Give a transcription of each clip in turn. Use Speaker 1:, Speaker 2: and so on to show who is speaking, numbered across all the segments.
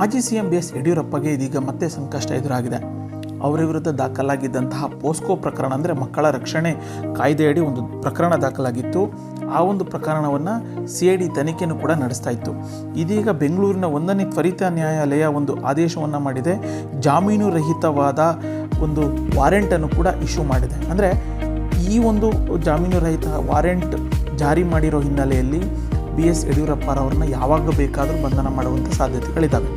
Speaker 1: ಮಾಜಿ C M B S ಯಡಿಯೂರಪ್ಪಗೆ ಇದೀಗ ಮತ್ತೆ ಸಂಕಷ್ಟ ಎದುರಾಗಿದೆ. ಅವರ ವಿರುದ್ಧ ದಾಖಲಾಗಿದ್ದಂತಹ ಪೋಸ್ಕೋ ಪ್ರಕರಣ ಅಂದರೆ ಮಕ್ಕಳ ರಕ್ಷಣೆ ಕಾಯ್ದೆಯಡಿ ಒಂದು ಪ್ರಕರಣ ದಾಖಲಾಗಿತ್ತು. ಆ ಒಂದು ಪ್ರಕರಣವನ್ನು ಸಿ ಐ ಡಿ ತನಿಖೆಯನ್ನು ಕೂಡ ನಡೆಸ್ತಾ ಇತ್ತು. ಇದೀಗ ಬೆಂಗಳೂರಿನ ಒಂದನೇ ತ್ವರಿತ ನ್ಯಾಯಾಲಯ ಒಂದು ಆದೇಶವನ್ನು ಮಾಡಿದೆ. ಜಾಮೀನು ರಹಿತವಾದ ಒಂದು ವಾರೆಂಟನ್ನು ಕೂಡ ಇಶ್ಯೂ ಮಾಡಿದೆ. ಅಂದರೆ ಈ ಒಂದು ಜಾಮೀನು ರಹಿತ ವಾರೆಂಟ್ ಜಾರಿ ಮಾಡಿರೋ ಹಿನ್ನೆಲೆಯಲ್ಲಿ ಬಿ ಎಸ್ ಯಡಿಯೂರಪ್ಪರವ್ರನ್ನ ಯಾವಾಗ ಬೇಕಾದರೂ ಬಂಧನ ಮಾಡುವಂಥ ಸಾಧ್ಯತೆಗಳಿದ್ದಾವೆ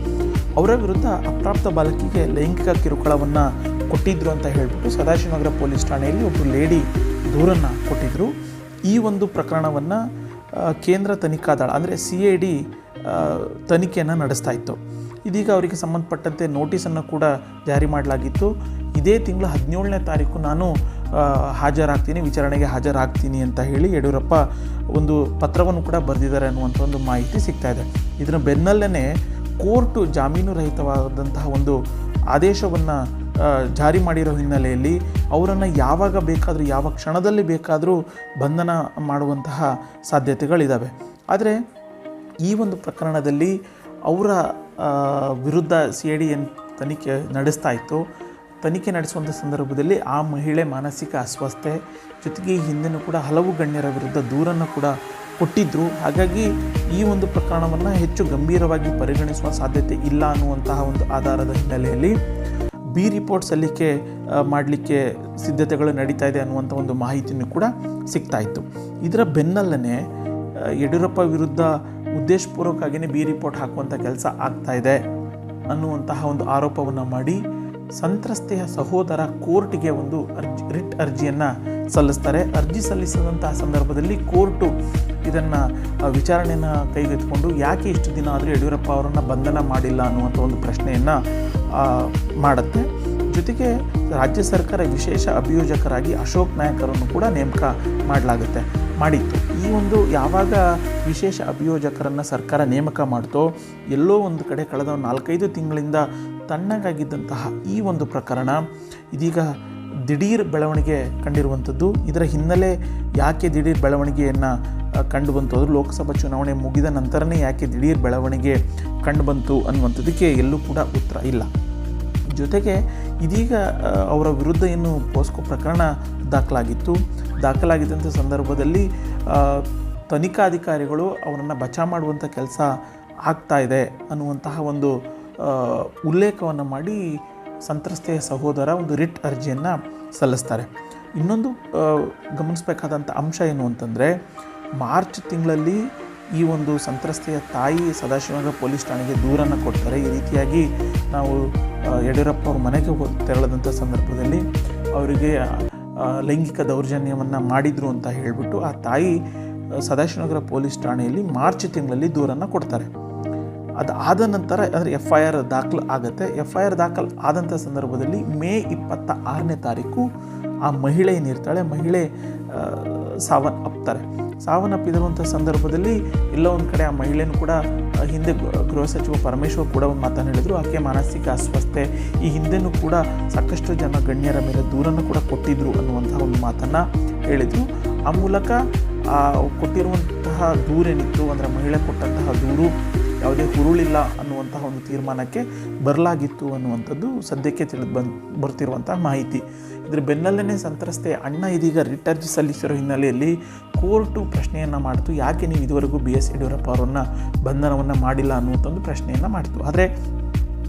Speaker 1: ಅವರ ವಿರುದ್ಧ ಅಪ್ರಾಪ್ತ ಬಾಲಕಿಗೆ ಲೈಂಗಿಕ ಕಿರುಕುಳವನ್ನು ಕೊಟ್ಟಿದ್ರು ಅಂತ ಹೇಳಿಬಿಟ್ಟು ಸದಾಶಿವನಗರ ಪೊಲೀಸ್ ಠಾಣೆಯಲ್ಲಿ ಒಬ್ಬರು ಲೇಡಿ ದೂರನ್ನು ಕೊಟ್ಟಿದ್ದರು ಈ ಒಂದು ಪ್ರಕರಣವನ್ನು ಕೇಂದ್ರ ತನಿಖಾ ದಳ ಅಂದರೆ ಸಿ ಎ ಡಿ ತನಿಖೆಯನ್ನು ನಡೆಸ್ತಾ ಇತ್ತು. ಇದೀಗ ಅವರಿಗೆ ಸಂಬಂಧಪಟ್ಟಂತೆ ನೋಟಿಸನ್ನು ಕೂಡ ಜಾರಿ ಮಾಡಲಾಗಿತ್ತು. ಇದೇ ತಿಂಗಳ ಹದಿನೇಳನೇ ತಾರೀಕು ನಾನು ಹಾಜರಾಗ್ತೀನಿ, ವಿಚಾರಣೆಗೆ ಹಾಜರಾಗ್ತೀನಿ ಅಂತ ಹೇಳಿ ಯಡಿಯೂರಪ್ಪ ಒಂದು ಪತ್ರವನ್ನು ಕೂಡ ಬರೆದಿದ್ದಾರೆ ಅನ್ನುವಂಥ ಒಂದು ಮಾಹಿತಿ ಸಿಗ್ತಾ ಇದೆ. ಇದರ ಬೆನ್ನಲ್ಲೇ ಕೋರ್ಟು ಜಾಮೀನು ರಹಿತವಾದಂತಹ ಒಂದು ಆದೇಶವನ್ನು ಜಾರಿ ಮಾಡಿರೋ ಹಿನ್ನೆಲೆಯಲ್ಲಿ ಅವರನ್ನು ಯಾವಾಗ ಬೇಕಾದರೂ, ಯಾವ ಕ್ಷಣದಲ್ಲಿ ಬೇಕಾದರೂ ಬಂಧನ ಮಾಡುವಂತಹ ಸಾಧ್ಯತೆಗಳಿದ್ದಾವೆ ಆದರೆ ಈ ಒಂದು ಪ್ರಕರಣದಲ್ಲಿ ಅವರ ವಿರುದ್ಧ ಸಿ ಐ ಡಿ ಏನು ತನಿಖೆ ನಡೆಸ್ತಾ ಇತ್ತು. ತನಿಖೆ ನಡೆಸುವಂಥ ಸಂದರ್ಭದಲ್ಲಿ ಆ ಮಹಿಳೆ ಮಾನಸಿಕ ಅಸ್ವಸ್ಥೆ, ಜೊತೆಗೆ ಹಿಂದೆನೂ ಕೂಡ ಹಲವು ಗಣ್ಯರ ವಿರುದ್ಧ ದೂರನ್ನು ಕೂಡ ಕೊಟ್ಟಿದ್ದರು ಹಾಗಾಗಿ ಈ ಒಂದು ಪ್ರಕರಣವನ್ನು ಹೆಚ್ಚು ಗಂಭೀರವಾಗಿ ಪರಿಗಣಿಸುವ ಸಾಧ್ಯತೆ ಇಲ್ಲ ಅನ್ನುವಂತಹ ಒಂದು ಆಧಾರದ ಹಿನ್ನೆಲೆಯಲ್ಲಿ ಬಿ ರಿಪೋರ್ಟ್ ಸಲ್ಲಿಕೆ ಮಾಡಲಿಕ್ಕೆ ಸಿದ್ಧತೆಗಳು ನಡೀತಾ ಇದೆ ಅನ್ನುವಂಥ ಒಂದು ಮಾಹಿತಿನೂ ಕೂಡ ಸಿಗ್ತಾ ಇತ್ತು. ಇದರ ಬೆನ್ನಲ್ಲೇ ಯಡಿಯೂರಪ್ಪ ವಿರುದ್ಧ ಉದ್ದೇಶಪೂರ್ವಕವಾಗಿಯೇ ಬಿ ರಿಪೋರ್ಟ್ ಹಾಕುವಂಥ ಕೆಲಸ ಆಗ್ತಾ ಇದೆ ಅನ್ನುವಂತಹ ಒಂದು ಆರೋಪವನ್ನು ಮಾಡಿ ಸಂತ್ರಸ್ತೆಯ ಸಹೋದರ ಕೋರ್ಟ್ಗೆ ಒಂದು ಅರ್ಜಿ, ರಿಟ್ ಅರ್ಜಿಯನ್ನು ಸಲ್ಲಿಸ್ತಾರೆ. ಅರ್ಜಿ ಸಲ್ಲಿಸಿದಂತಹ ಸಂದರ್ಭದಲ್ಲಿ ಕೋರ್ಟು ಇದನ್ನು ವಿಚಾರಣೆಯನ್ನು ಕೈಗೆತ್ತಿಕೊಂಡು ಯಾಕೆ ಇಷ್ಟು ದಿನ ಆದರೂ ಯಡಿಯೂರಪ್ಪ ಅವರನ್ನು ಬಂಧನ ಮಾಡಿಲ್ಲ ಅನ್ನುವಂಥ ಒಂದು ಪ್ರಶ್ನೆಯನ್ನು ಮಾಡುತ್ತೆ. ಜೊತೆಗೆ ರಾಜ್ಯ ಸರ್ಕಾರ ವಿಶೇಷ ಅಭಿಯೋಜಕರಾಗಿ ಅಶೋಕ್ ನಾಯಕರನ್ನು ಕೂಡ ನೇಮಕ ಮಾಡಲಾಗುತ್ತೆ, ಮಾಡಿತ್ತು. ಈ ಒಂದು ಯಾವಾಗ ವಿಶೇಷ ಅಭಿಯೋಜಕರನ್ನು ಸರ್ಕಾರ ನೇಮಕ ಮಾಡ್ತೋ, ಎಲ್ಲೋ ಒಂದು ಕಡೆ ಕಳೆದ ನಾಲ್ಕೈದು ತಿಂಗಳಿಂದ ತಣ್ಣಗಾಗಿದ್ದಂತಹ ಈ ಒಂದು ಪ್ರಕರಣ ಇದೀಗ ದಿಢೀರ್ ಬೆಳವಣಿಗೆ ಕಂಡಿರುವಂಥದ್ದು. ಇದರ ಹಿನ್ನೆಲೆ ಯಾಕೆ ದಿಢೀರ್ ಬೆಳವಣಿಗೆಯನ್ನು ಕಂಡು ಬಂತು? ಅದು ಲೋಕಸಭಾ ಚುನಾವಣೆ ಮುಗಿದ ನಂತರನೇ ಯಾಕೆ ದಿಢೀರ್ ಬೆಳವಣಿಗೆ ಕಂಡು ಬಂತು ಅನ್ನುವಂಥದ್ದಕ್ಕೆ ಎಲ್ಲೂ ಕೂಡ ಉತ್ತರ ಇಲ್ಲ. ಜೊತೆಗೆ ಇದೀಗ ಅವರ ವಿರುದ್ಧ ಏನು ಪೋಸ್ಕೋ ಪ್ರಕರಣ ದಾಖಲಾಗಿತ್ತು. ದಾಖಲಾಗಿದ್ದಂಥ ಸಂದರ್ಭದಲ್ಲಿ ತನಿಖಾಧಿಕಾರಿಗಳು ಅವರನ್ನು ಬಚಾ ಮಾಡುವಂಥ ಕೆಲಸ ಆಗ್ತಾ ಇದೆ ಅನ್ನುವಂತಹ ಒಂದು ಉಲ್ಲೇಖವನ್ನು ಮಾಡಿ ಸಂತ್ರಸ್ತೆಯ ಸಹೋದರ ಒಂದು ರಿಟ್ ಅರ್ಜಿಯನ್ನು ಸಲ್ಲಿಸ್ತಾರೆ. ಇನ್ನೊಂದು ಗಮನಿಸಬೇಕಾದಂಥ ಅಂಶ ಏನು ಅಂತಂದರೆ, ಮಾರ್ಚ್ ತಿಂಗಳಲ್ಲಿ ಈ ಒಂದು ಸಂತ್ರಸ್ತೆಯ ತಾಯಿ ಸದಾಶಿವನಗರ ಪೊಲೀಸ್ ಠಾಣೆಗೆ ದೂರನ್ನು ಕೊಡ್ತಾರೆ. ಈ ರೀತಿಯಾಗಿ ನಾವು ಯಡಿಯೂರಪ್ಪ ಅವ್ರ ಮನೆಗೆ ತೆರಳದಂಥ ಸಂದರ್ಭದಲ್ಲಿ ಅವರಿಗೆ ಲೈಂಗಿಕ ದೌರ್ಜನ್ಯವನ್ನು ಮಾಡಿದರು ಅಂತ ಹೇಳಿಬಿಟ್ಟು ಆ ತಾಯಿ ಸದಾಶಿವನಗರ ಪೊಲೀಸ್ ಠಾಣೆಯಲ್ಲಿ ಮಾರ್ಚ್ ತಿಂಗಳಲ್ಲಿ ದೂರನ್ನು ಕೊಡ್ತಾರೆ. ಅದು ಆದ ನಂತರ ಅಂದರೆ ಎಫ್ ಐ ಆರ್ ದಾಖಲು ಆಗುತ್ತೆ. ಎಫ್ ಐ ಆರ್ ದಾಖಲು ಆದಂಥ ಸಂದರ್ಭದಲ್ಲಿ ಮೇ ಇಪ್ಪತ್ತ ಆರನೇ ತಾರೀಕು ಆ ಮಹಿಳೆ ಏನಿರ್ತಾಳೆ ಮಹಿಳೆ ಸಾವನ್ನಪ್ತಾರೆ ಸಾವನ್ನಪ್ಪಿರುವಂಥ ಸಂದರ್ಭದಲ್ಲಿ ಎಲ್ಲೋ ಒಂದು ಕಡೆ ಆ ಮಹಿಳೆಯನ್ನು ಕೂಡ ಹಿಂದೆ ಗೃಹ ಸಚಿವ ಪರಮೇಶ್ವರ್ ಕೂಡ ಒಂದು ಮಾತನ್ನು ಹೇಳಿದರು. ಆಕೆ ಮಾನಸಿಕ ಅಸ್ವಸ್ಥೆ, ಈ ಹಿಂದೆನೂ ಕೂಡ ಸಾಕಷ್ಟು ಜನ ಗಣ್ಯರ ಮೇಲೆ ದೂರನ್ನು ಕೂಡ ಕೊಟ್ಟಿದ್ದರು ಅನ್ನುವಂಥ ಒಂದು ಮಾತನ್ನು ಹೇಳಿದರು. ಆ ಮೂಲಕ ಕೊಟ್ಟಿರುವಂತಹ ದೂರೇನಿತ್ತು ಅಂದರೆ ಮಹಿಳೆ ಕೊಟ್ಟಂತಹ ದೂರು ಯಾವುದೇ ಹುರುಳಿಲ್ಲ ಅನ್ನುವಂತಹ ಒಂದು ತೀರ್ಮಾನಕ್ಕೆ ಬರಲಾಗಿತ್ತು ಅನ್ನುವಂಥದ್ದು ಸದ್ಯಕ್ಕೆ ತಿಳಿದು ಬಂದು, ಬರ್ತಿರುವಂತಹ ಮಾಹಿತಿ. ಇದ್ರ ಬೆನ್ನಲ್ಲೇ ಸಂತ್ರಸ್ತೆ ಅಣ್ಣ ಇದೀಗ ರಿಟ್ ಅರ್ಜಿ ಸಲ್ಲಿಸಿರೋ ಹಿನ್ನೆಲೆಯಲ್ಲಿ ಕೋರ್ಟು ಪ್ರಶ್ನೆಯನ್ನು ಮಾಡ್ತು. ಯಾಕೆ ನೀವು ಇದುವರೆಗೂ ಬಿ ಎಸ್ ಯಡಿಯೂರಪ್ಪ ಅವರನ್ನು ಬಂಧನವನ್ನು ಮಾಡಿಲ್ಲ ಅನ್ನುವಂಥ ಒಂದು ಪ್ರಶ್ನೆಯನ್ನು ಮಾಡಿತು. ಆದರೆ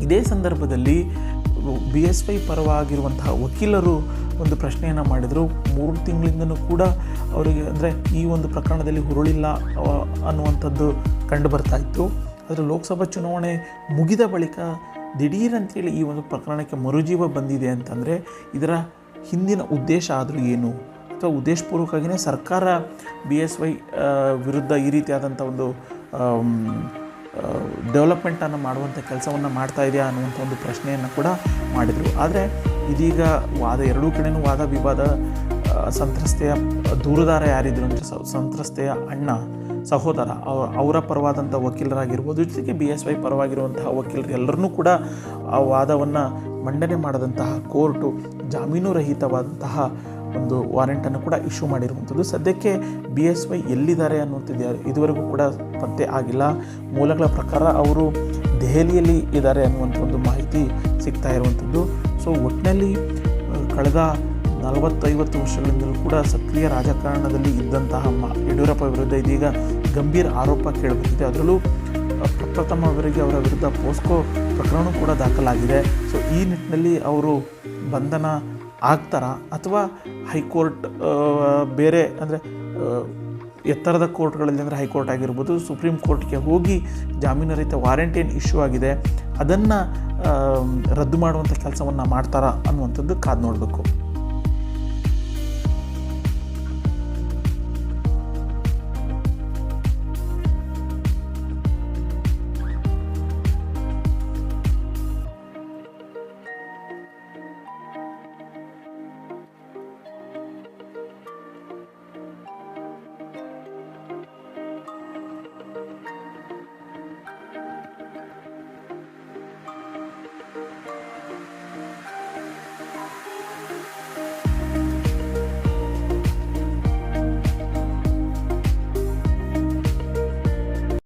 Speaker 1: ಇದೇ ಸಂದರ್ಭದಲ್ಲಿ ಬಿ ಎಸ್ ವೈ ಪರವಾಗಿರುವಂತಹ ವಕೀಲರು ಒಂದು ಪ್ರಶ್ನೆಯನ್ನು ಮಾಡಿದರು. ಮೂರು ತಿಂಗಳಿಂದನೂ ಕೂಡ ಅವರಿಗೆ ಅಂದರೆ ಈ ಒಂದು ಪ್ರಕರಣದಲ್ಲಿ ಹುರುಳಿಲ್ಲ ಅನ್ನುವಂಥದ್ದು ಕಂಡು ಬರ್ತಾ ಇತ್ತು. ಆದರೆ ಲೋಕಸಭಾ ಚುನಾವಣೆ ಮುಗಿದ ಬಳಿಕ ದಿಢೀರಂತೇಳಿ ಈ ಒಂದು ಪ್ರಕರಣಕ್ಕೆ ಮರುಜೀವ ಬಂದಿದೆ ಅಂತಂದರೆ ಇದರ ಹಿಂದಿನ ಉದ್ದೇಶ ಆದರೂ ಏನು? ಅಥವಾ ಉದ್ದೇಶಪೂರ್ವಕವಾಗಿಯೇ ಸರ್ಕಾರ ಬಿ ಎಸ್ ವೈ ವಿರುದ್ಧ ಈ ರೀತಿಯಾದಂಥ ಒಂದು ಡೆವಲಪ್ಮೆಂಟನ್ನು ಮಾಡುವಂಥ ಕೆಲಸವನ್ನು ಮಾಡ್ತಾ ಇದೆಯಾ ಅನ್ನುವಂಥ ಒಂದು ಪ್ರಶ್ನೆಯನ್ನು ಕೂಡ ಮಾಡಿದರು. ಆದರೆ ಇದೀಗ ವಾದ, ಎರಡೂ ಕಡೆನೂ ವಾದ ವಿವಾದ ಸಂತ್ರಸ್ತೆಯ ದೂರದಾರ ಯಾರಿದ್ರು ಅಂದರೆ ಸಂತ್ರಸ್ತೆಯ ಅಣ್ಣ ಸಹೋದರ, ಅವ- ಅವರ ಪರವಾದಂಥ ವಕೀಲರಾಗಿರ್ಬೋದು, ಜೊತೆಗೆ ಬಿ ಎಸ್ ವೈ ಪರವಾಗಿರುವಂತಹ ವಕೀಲರು ಎಲ್ಲರನ್ನೂ ಕೂಡ ಆ ವಾದವನ್ನು ಮಂಡನೆ ಮಾಡದಂತಹ ಕೋರ್ಟು, ಜಾಮೀನು ರಹಿತವಾದಂತಹ ಒಂದು ವಾರೆಂಟನ್ನು ಕೂಡ ಇಶ್ಯೂ ಮಾಡಿರುವಂಥದ್ದು. ಸದ್ಯಕ್ಕೆ ಬಿ ಎಸ್ ವೈ ಎಲ್ಲಿದ್ದಾರೆ ಅನ್ನುವಂಥದ್ದು ಇದುವರೆಗೂ ಕೂಡ ಪತ್ತೆ ಆಗಿಲ್ಲ. ಮೂಲಗಳ ಪ್ರಕಾರ ಅವರು ದೆಹಲಿಯಲ್ಲಿ ಇದ್ದಾರೆ ಅನ್ನುವಂಥ ಒಂದು ಮಾಹಿತಿ ಸಿಗ್ತಾ ಇರುವಂಥದ್ದು. ಸೊ ಒಟ್ಟಿನಲ್ಲಿ ಕಳೆದ ನಲವತ್ತೈವತ್ತು ವರ್ಷಗಳಿಂದಲೂ ಕೂಡ ಸಕ್ರಿಯ ರಾಜಕಾರಣದಲ್ಲಿ ಇದ್ದಂತಹ ಮ ಯಡಿಯೂರಪ್ಪ ವಿರುದ್ಧ ಇದೀಗ ಗಂಭೀರ ಆರೋಪ ಕೇಳಿಬಂದಿದೆ ಅದರಲ್ಲೂ ಆ, ಪ್ರಪ್ರಥಮ ಅವರಿಗೆ ಅವರ ವಿರುದ್ಧ ಪೋಸ್ಕೋ ಪ್ರಕರಣ ಕೂಡ ದಾಖಲಾಗಿದೆ. ಸೊ ಈ ನಿಟ್ಟಿನಲ್ಲಿ ಅವರು ಬಂಧನ ಆಗ್ತಾರಾ? ಅಥವಾ ಹೈಕೋರ್ಟ್ ಬೇರೆ ಅಂದರೆ ಎತ್ತರದ ಕೋರ್ಟ್ಗಳಲ್ಲಿ ಅಂದರೆ ಹೈಕೋರ್ಟ್ ಆಗಿರ್ಬೋದು ಸುಪ್ರೀಂ ಕೋರ್ಟ್ಗೆ ಹೋಗಿ ಜಾಮೀನು ರಹಿತ ವಾರೆಂಟ್ ಏನು ಇಶ್ಯೂ ಆಗಿದೆ ಅದನ್ನು ರದ್ದು ಮಾಡುವಂಥ ಕೆಲಸವನ್ನು ಮಾಡ್ತಾರಾ ಅನ್ನುವಂಥದ್ದು ಕಾದು ನೋಡಬೇಕು.